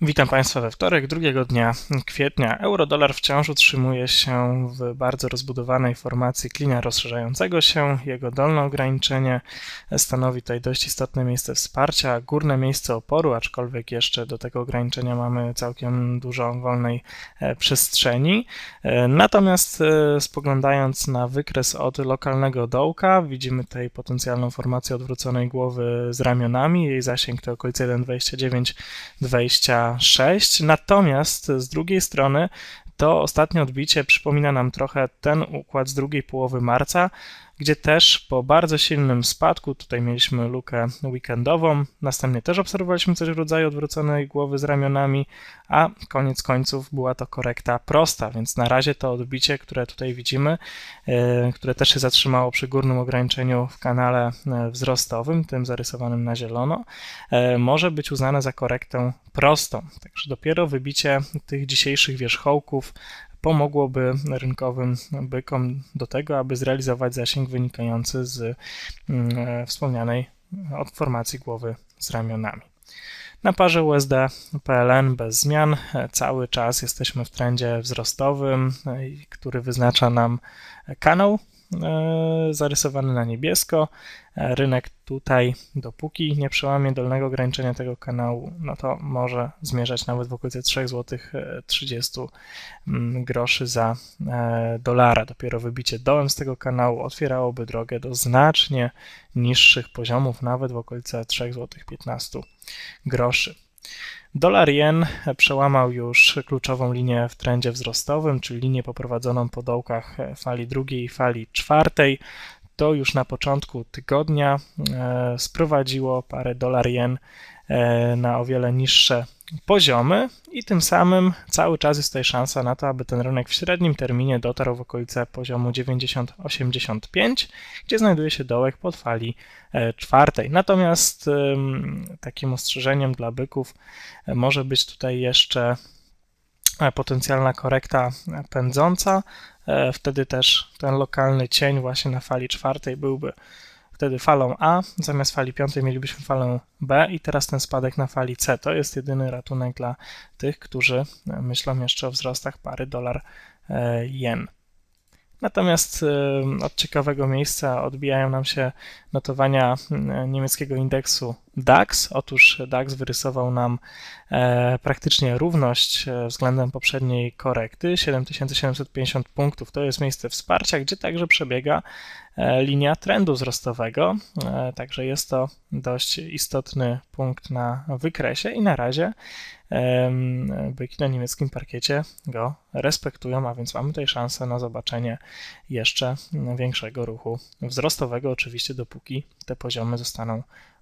Witam Państwa we wtorek, drugiego dnia kwietnia. Eurodolar wciąż utrzymuje się w bardzo rozbudowanej formacji klina rozszerzającego się. Jego dolne ograniczenie stanowi tutaj dość istotne miejsce wsparcia, górne miejsce oporu, aczkolwiek jeszcze do tego ograniczenia mamy całkiem dużo wolnej e, przestrzeni. E, natomiast e, spoglądając na wykres od lokalnego dołka, widzimy tutaj potencjalną formację odwróconej głowy z ramionami. Jej zasięg to okolice 1,29-20 6. Natomiast z drugiej strony to ostatnie odbicie przypomina nam trochę ten układ z drugiej połowy marca, gdzie też po bardzo silnym spadku, tutaj mieliśmy lukę weekendową, następnie też obserwowaliśmy coś w rodzaju odwróconej głowy z ramionami, a koniec końców była to korekta prosta, więc na razie to odbicie, które tutaj widzimy, e, które też się zatrzymało przy górnym ograniczeniu w kanale e, wzrostowym, tym zarysowanym na zielono, e, może być uznane za korektę prostą. Także dopiero wybicie tych dzisiejszych wierzchołków pomogłoby rynkowym bykom do tego, aby zrealizować zasięg wynikający z mm, e, wspomnianej formacji głowy z ramionami. Na parze USD-PLN bez zmian e, cały czas jesteśmy w trendzie wzrostowym, e, który wyznacza nam kanał zarysowany na niebiesko. E, rynek tutaj, dopóki nie przełamie dolnego ograniczenia tego kanału, no to może zmierzać nawet w okolicy 3 zł 30 groszy za e, dolara. Dopiero wybicie dołem z tego kanału otwierałoby drogę do znacznie niższych poziomów, nawet w okolicy 3 zł 15 groszy. Dolar jen przełamał już kluczową linię w trendzie wzrostowym, czyli linię poprowadzoną po dołkach fali drugiej i fali czwartej. To już na początku tygodnia e, sprowadziło parę dolar jen e, na o wiele niższe poziomy i tym samym cały czas jest tutaj szansa na to, aby ten rynek w średnim terminie dotarł w okolice poziomu 90-85, gdzie znajduje się dołek pod fali e, czwartej. Natomiast takim ostrzeżeniem dla byków e, może być tutaj jeszcze e, potencjalna korekta pędząca. Wtedy też ten lokalny cień właśnie na fali czwartej byłby wtedy falą A, zamiast fali piątej mielibyśmy falę B i teraz ten spadek na fali C. To jest jedyny ratunek dla tych, którzy myślą jeszcze o wzrostach pary dolar-jen. Natomiast od ciekawego miejsca odbijają nam się notowania niemieckiego indeksu DAX. Otóż DAX wyrysował nam e, praktycznie równość e, względem poprzedniej korekty 7750 punktów. To jest miejsce wsparcia, gdzie także przebiega e, linia trendu wzrostowego. Także jest to dość istotny punkt na wykresie i na razie byki na niemieckim parkiecie go respektują, a więc mamy tutaj szansę na zobaczenie jeszcze większego ruchu wzrostowego, oczywiście dopóki te poziomy zostaną